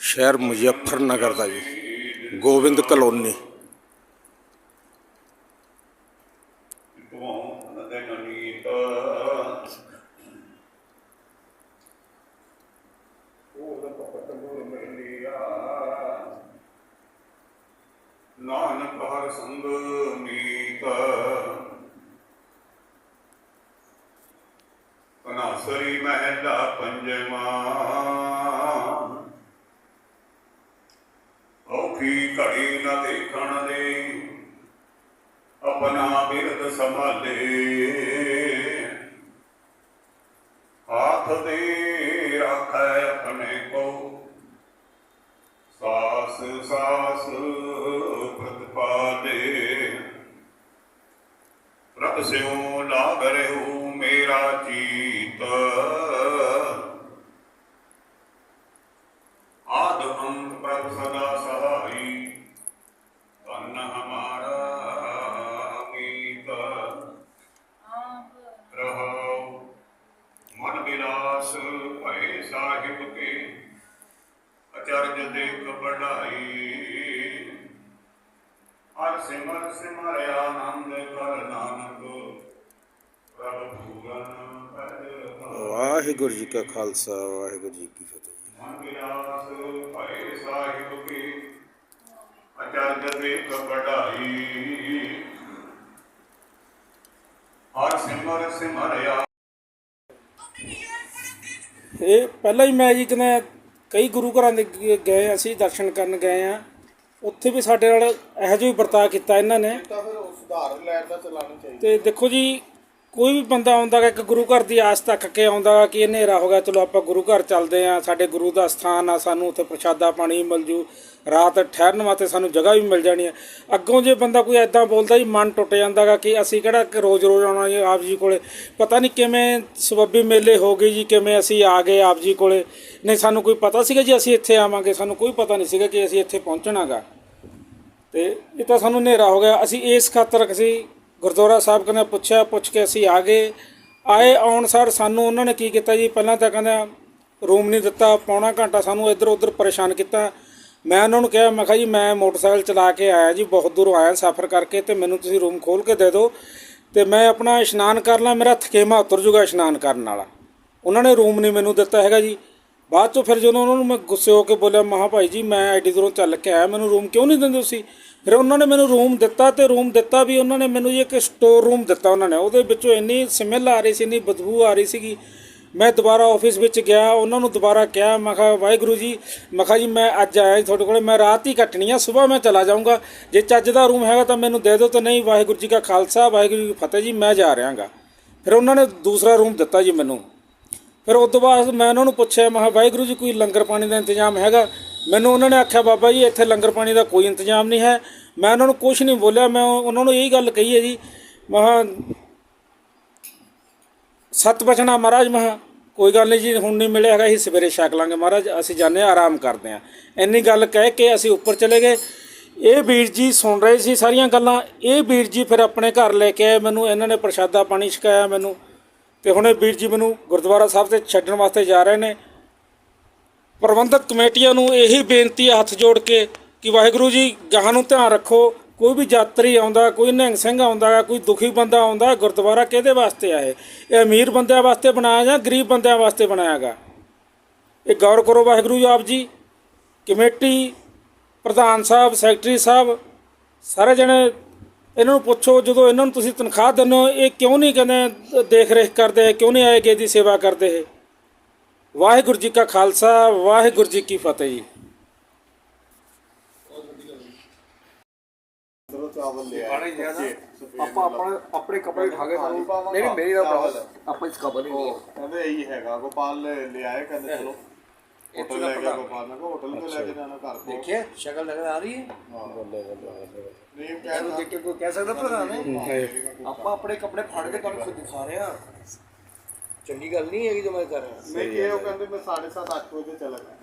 ਸ਼ਹਿਰ ਮੁਜ਼ੱਫਰਨਗਰ ਦਾ ਜੀ, ਗੋਬਿੰਦ ਕਲੋਨੀ। ਤੁਮ ਨਦੇ ਨਾਨਕ ਹਰ ਸੰਗ ਮੀਤ ਕਨਾਸਰੀ ਮਹਿਲਾ ਪੰਜਵਾ ਔਖੀ ਘੜੀ ਨਾ ਦੇਖਣ ਦੇ ਆਪਣਾ ਬਿਰਦ ਸੰਭਾਲੇ। ਹਾਥ ਦੇ ਰੱਖੈ ਆਪਣੇ ਕੋ। ਸਾਸ ਸਾਸ ਪ੍ਰਤਪਾਲੇ। ਪ੍ਰਭ ਸਿਉ ਲਾਗ ਰਹਿਉ ਮੇਰਾ ਚੀਤ। ਆਦ ਅੰਤ ਪ੍ਰਭ ਸਦਾ ਸਾਹਿਬ ਕੇ ਅਚਰਜ ਦੇਖ ਬੜਾਈ ਹਰ ਸਿਮਰ ਸਿਮਰ ਆਨੰਦ ਕਰ ਨਾਨਕ ਪ੍ਰਭ ਪੂਰਨ ਵਾਹਿਗੁਰੂ ਜੀ ਕਾ ਖਾਲਸਾ ਵਾਹਿਗੁਰੂ ਜੀ ਕੀ ਫਤਿਹ। ਸਾਹਿਬ ਕੀ ਅਚਰਜ ਹਰ ਸਿਮਰ ਸਿਮਰਿਆ ਇਹ ਪਹਿਲਾਂ ਹੀ ਮੈਂ ਜੀ ਕਹਿੰਦਾ ਕਈ ਗੁਰੂ ਘਰਾਂ ਦੇ ਗ- ਗਏ ਅਸੀਂ ਦਰਸ਼ਨ ਕਰਨ ਗਏ ਆ ਉੱਥੇ ਵੀ ਸਾਡੇ ਨਾਲ ਇਹੋ ਜਿਹਾ ਹੀ ਵਰਤਾਅ ਕੀਤਾ ਇਹਨਾਂ ਨੇ। ਤਾਂ ਫਿਰ ਉਹ ਸੁਧਾਰ ਲੈਣ ਦਾ ਚਲਾਉਣੀ ਚਾਹੀਦੀ। ਤੇ ਦੇਖੋ ਜੀ ਕੋਈ ਵੀ ਬੰਦਾ ਆਉਂਦਾ ਗਾ, ਇੱਕ ਗੁਰੂ ਘਰ ਦੀ ਆਸ ਤੱਕ ਕੇ ਆਉਂਦਾ ਗਾ ਕਿ ਇਹ ਹਨੇਰਾ ਹੋ ਗਿਆ, ਚਲੋ ਆਪਾਂ ਗੁਰੂ ਘਰ ਚੱਲਦੇ ਆ, ਸਾਡੇ ਗੁਰੂ ਦਾ ਸਥਾਨ ਆ, ਸਾਨੂੰ ਉੱਥੇ ਪ੍ਰਸ਼ਾਦਾ ਪਾਣੀ ਮਿਲ ਜੂ, ਰਾਤ ਠਹਿਰਨ ਵਾਸਤੇ ਸਾਨੂੰ ਜਗ੍ਹਾ ਵੀ ਮਿਲ ਜਾਣੀ ਆ। ਅੱਗੋਂ ਜੇ ਬੰਦਾ ਕੋਈ ਐਦਾਂ ਬੋਲਦਾ ਜੀ, ਮਨ ਟੁੱਟ ਜਾਂਦਾ ਗਾ ਕਿ ਅਸੀਂ ਕਿਹੜਾ ਰੋਜ਼ ਰੋਜ਼ ਆਉਣਾ ਜੀ, ਆਪ ਜੀ ਕੋਲੇ। ਪਤਾ ਨਹੀਂ ਕਿਵੇਂ ਸਬੱਬੀ ਮੇਲੇ ਹੋ ਗਏ ਜੀ, ਕਿਵੇਂ ਅਸੀਂ ਆ ਗਏ ਆਪ ਜੀ ਕੋਲੇ। ਨਹੀਂ, ਸਾਨੂੰ ਕੋਈ ਪਤਾ ਸੀਗਾ ਜੀ ਅਸੀਂ ਇੱਥੇ ਆਵਾਂਗੇ, ਸਾਨੂੰ ਕੋਈ ਪਤਾ ਨਹੀਂ ਸੀਗਾ ਕਿ ਅਸੀਂ ਇੱਥੇ ਪਹੁੰਚਣਾਗਾ ਤੇ ਇਹ ਤਾਂ ਸਾਨੂੰ ਹਨੇਰਾ ਹੋ ਗਿਆ। ਅਸੀਂ ਇਸ ਖਾਤਰ ਅਸੀਂ ਗੁਰਦੁਆਰਾ ਸਾਹਿਬ ਕਹਿੰਦੇ ਪੁੱਛਿਆ, ਪੁੱਛ ਕੇ ਅਸੀਂ ਆ ਗਏ। ਆਏ ਆਉਣ ਸਾਰ ਸਾਨੂੰ ਉਹਨਾਂ ਨੇ ਕੀ ਕੀਤਾ ਜੀ? ਪਹਿਲਾਂ ਤਾਂ ਕਹਿੰਦਾ ਰੂਮ ਨਹੀਂ ਦਿੱਤਾ, ਪੌਣਾ ਘੰਟਾ ਸਾਨੂੰ ਇੱਧਰ ਉੱਧਰ ਪਰੇਸ਼ਾਨ ਕੀਤਾ। ਮੈਂ ਉਹਨਾਂ ਨੂੰ ਕਿਹਾ, ਮੈਂ ਕਿਹਾ ਜੀ, ਮੈਂ ਮੋਟਰਸਾਈਕਲ ਚਲਾ ਕੇ ਆਇਆ ਜੀ, ਬਹੁਤ ਦੂਰੋਂ ਆਇਆ ਸਫ਼ਰ ਕਰਕੇ ਤੇ ਮੈਨੂੰ ਤੁਸੀਂ ਰੂਮ ਖੋਲ ਕੇ ਦੇ ਦਿਓ। ਤੇ ਮੈਂ ਆਪਣਾ ਇਸ਼ਨਾਨ ਕਰ ਲਾਂ, ਮੇਰਾ ਥਕੇਮਾ ਉਤਰ ਜੂਗਾ ਇਸ਼ਨਾਨ ਕਰਨ ਵਾਲਾ। ਉਹਨਾਂ ਨੇ ਰੂਮ ਨਹੀਂ ਮੈਨੂੰ ਦਿੱਤਾ ਹੈਗਾ ਜੀ। ਬਾਅਦ ਚੋਂ ਫਿਰ ਜਦੋਂ ਉਹਨਾਂ ਨੂੰ ਮੈਂ ਗੁੱਸੇ ਹੋ ਕੇ ਬੋਲਿਆ, ਮਹਾ ਭਾਈ ਜੀ, ਮੈਂ ਐਡੀ ਦੂਰੋਂ ਚੱਲ ਕੇ ਆਇਆ, ਮੈਨੂੰ ਰੂਮ ਕਿਉਂ ਨਹੀਂ ਦਿੰਦੇ ਤੁਸੀਂ? ਫਿਰ ਉਹਨਾਂ ਨੇ ਮੈਨੂੰ ਰੂਮ ਦਿੱਤਾ ਤੇ ਰੂਮ ਦਿੱਤਾ ਵੀ ਉਹਨਾਂ ਨੇ ਮੈਨੂੰ ਜੀ ਇੱਕ ਸਟੋਰ ਰੂਮ ਦਿੱਤਾ ਉਹਨਾਂ ਨੇ। ਉਹਦੇ ਵਿੱਚੋਂ ਇੰਨੀ ਸਮੈਲ ਆ ਰਹੀ ਸੀ, ਇੰਨੀ ਬਦਬੂ ਆ ਰਹੀ ਸੀਗੀ। ਮੈਂ ਦੁਬਾਰਾ ਆਫਿਸ ਵਿੱਚ ਗਿਆ, ਉਹਨਾਂ ਨੂੰ ਦੁਬਾਰਾ ਕਿਹਾ, ਮੈਂ ਕਿਹਾ, ਵਾਹਿਗੁਰੂ ਜੀ, ਮੈਂ ਕਿਹਾ ਜੀ, ਮੈਂ ਅੱਜ ਆਇਆ ਜੀ ਤੁਹਾਡੇ ਕੋਲੇ, ਮੈਂ ਰਾਤ ਹੀ ਕੱਟਣੀ ਆ, ਸਵੇਰ ਮੈਂ ਚਲਾ ਜਾਊਂਗਾ। ਜੇ ਚੱਜ ਦਾ ਰੂਮ ਹੈਗਾ ਤਾਂ ਮੈਨੂੰ ਦੇ ਦਿਓ, ਤਾਂ ਨਹੀਂ, ਵਾਹਿਗੁਰੂ ਜੀ ਕਾ ਖਾਲਸਾ, ਵਾਹਿਗੁਰੂ ਜੀ ਕੀ ਫਤਿਹ ਜੀ, ਮੈਂ ਜਾ ਰਿਹਾਗਾ। ਫਿਰ ਉਹਨਾਂ ਨੇ ਦੂਸਰਾ ਰੂਮ ਦਿੱਤਾ ਜੀ ਮੈਨੂੰ। ਫਿਰ ਉਸ ਤੋਂ ਬਾਅਦ ਮੈਂ ਉਹਨਾਂ ਨੂੰ ਪੁੱਛਿਆ, ਮੈਂ ਕਿਹਾ, ਵਾਹਿਗੁਰੂ ਜੀ, ਕੋਈ ਲੰਗਰ ਪਾਣੀ ਦਾ ਇੰਤਜ਼ਾਮ ਹੈਗਾ? ਮੈਨੂੰ ਉਹਨਾਂ ਨੇ ਆਖਿਆ, ਬਾਬਾ ਜੀ, ਇੱਥੇ ਲੰਗਰ ਪਾਣੀ ਦਾ ਕੋਈ ਇੰਤਜ਼ਾਮ ਨਹੀਂ ਹੈ। ਮੈਂ ਉਹਨਾਂ ਨੂੰ ਕੁਝ ਨਹੀਂ ਬੋਲਿਆ, ਮੈਂ ਉਹਨਾਂ ਨੂੰ ਇਹੀ ਗੱਲ ਕਹੀ ਹੈ ਜੀ, ਮੈਂ ਕਿਹਾ, ਸਤ ਬਚਨਾ ਮਹਾਰਾਜ। ਮੈਂ ਕੋਈ ਗੱਲ ਨਹੀਂ ਜੀ, ਹੁਣ ਨਹੀਂ ਮਿਲਿਆ ਹੈਗਾ, ਅਸੀਂ ਸਵੇਰੇ ਛਕ ਲਾਂਗੇ ਮਹਾਰਾਜ, ਅਸੀਂ ਜਾਂਦੇ ਹਾਂ, ਆਰਾਮ ਕਰਦੇ ਹਾਂ। ਇੰਨੀ ਗੱਲ ਕਹਿ ਕੇ ਅਸੀਂ ਉੱਪਰ ਚਲੇ ਗਏ। ਇਹ ਵੀਰ ਜੀ ਸੁਣ ਰਹੇ ਸੀ ਸਾਰੀਆਂ ਗੱਲਾਂ। ਇਹ ਵੀਰ ਜੀ ਫਿਰ ਆਪਣੇ ਘਰ ਲੈ ਕੇ ਆਏ। ਮੈਨੂੰ ਇਹਨਾਂ ਨੇ ਪ੍ਰਸ਼ਾਦਾ ਪਾਣੀ ਛਕਾਇਆ, ਮੈਨੂੰ ਤੇ ਹੁਣੇ ਵੀਰ ਜੀ ਮੈਨੂੰ ਗੁਰਦੁਆਰਾ ਸਾਹਿਬ ਤੇ ਛੱਡਣ ਵਾਸਤੇ ਜਾ ਰਹੇ ਨੇ। ਪ੍ਰਬੰਧਕ ਕਮੇਟੀਆਂ ਨੂੰ ਇਹੀ ਬੇਨਤੀ ਹੈ ਹੱਥ ਜੋੜ ਕੇ ਕਿ ਵਾਹਿਗੁਰੂ ਜੀ ਗਾਹਾਂ ਨੂੰ ਧਿਆਨ ਰੱਖੋ। ਕੋਈ ਵੀ ਯਾਤਰੀ ਆਉਂਦਾ, ਕੋਈ ਨਿਹੰਗ ਸਿੰਘ ਆਉਂਦਾ, ਕੋਈ ਦੁਖੀ ਬੰਦਾ ਆਉਂਦਾ, ਗੁਰਦੁਆਰਾ ਕਿਹਦੇ ਵਾਸਤੇ ਆਏ ਇਹ? ਅਮੀਰ ਬੰਦਿਆਂ ਵਾਸਤੇ ਬਣਾਇਆ ਜਾਂ ਗਰੀਬ ਬੰਦਿਆਂ ਵਾਸਤੇ ਬਣਾਇਆ ਗਾ ਇਹ ਗੌਰ ਕਰੋ ਵਾਹਿਗੁਰੂ ਜੀ ਆਪ ਜੀ। ਕਮੇਟੀ, ਪ੍ਰਧਾਨ ਸਾਹਿਬ, ਸੈਕਟਰੀ ਸਾਹਿਬ, ਸਾਰੇ ਜਣੇ ਇਹਨਾਂ ਨੂੰ ਪੁੱਛੋ ਜਦੋਂ ਇਹਨਾਂ ਨੂੰ ਤੁਸੀਂ ਤਨਖਾਹ ਦਿੰਦੇ ਹੋ ਇਹ ਕਿਉਂ ਨਹੀਂ ਕਹਿੰਦੇ ਦੇਖ ਰੇਖ ਕਰਦੇ ਕਿਉਂ ਨਹੀਂ ਆਏ ਕਿਸੇ ਦੀ ਸੇਵਾ ਕਰਦੇ ਇਹ? ਵਾਹਿਗੁਰੂ ਜੀ ਕਾ ਖਾਲਸਾ ਵਾਹਿਗੁਰੂ ਜੀ ਕੀ ਫਤਿਹ ਜੀ। ਆਪਾਂ ਆਪਣੇ ਆਪਣੇ ਕੱਪੜੇ ਉਠਾ ਕੇ ਸਾਨੂੰ ਨਹੀਂ ਨਹੀਂ ਮੇਰੀ ਦਾ ਬਰਾਬਰ ਆਪਾਂ ਇਸ ਕਬਰ ਨਹੀਂ ਹੈ। ਕਹਿੰਦੇ ਇਹੀ ਹੈਗਾ ਗੋਪਾਲ ਲੈ ਲਿਆਏ ਕਹਿੰਦੇ ਚਲੋ। ਹੋਟਲ ਲੈ ਗਿਆ ਗੋਪਾਲ ਮੈਂ ਕਿਹਾ ਹੋਟਲ ਤੇ ਲੈ ਕੇ ਜਾਣਾ ਘਰ ਕੋਲ ਦੇਖਿਆ ਸ਼ਕਲ ਨਜ਼ਰ ਆ ਰਹੀ ਹੈ? ਬੱਲੇ ਬੱਲੇ ਬੱਲੇ ਨੇਮ ਇਹਨੂੰ ਕਹਿਣਾ ਦੇਖ ਕੇ ਕੋਈ ਕਹਿ ਸਕਦਾ ਪ੍ਰਧਾਨ ਹੈ? ਹਾਏ। ਆਪਾਂ ਆਪਣੇ ਕੱਪੜੇ ਫਾੜ ਕੇ ਤੁਹਾਨੂੰ ਖੁਦ ਦਿਖਾ ਰਹੇ ਹਾਂ। ਚੰਗੀ ਗੱਲ ਨਹੀਂ ਹੈਗੀ ਜੋ ਮੈਂ ਕਰ ਰਿਹਾ। ਮੈਂ ਕਿਹਾ ਉਹ ਕਹਿੰਦੇ ਮੈਂ 7:30 8 ਵਜੇ ਚਲਾ ਗਿਆ।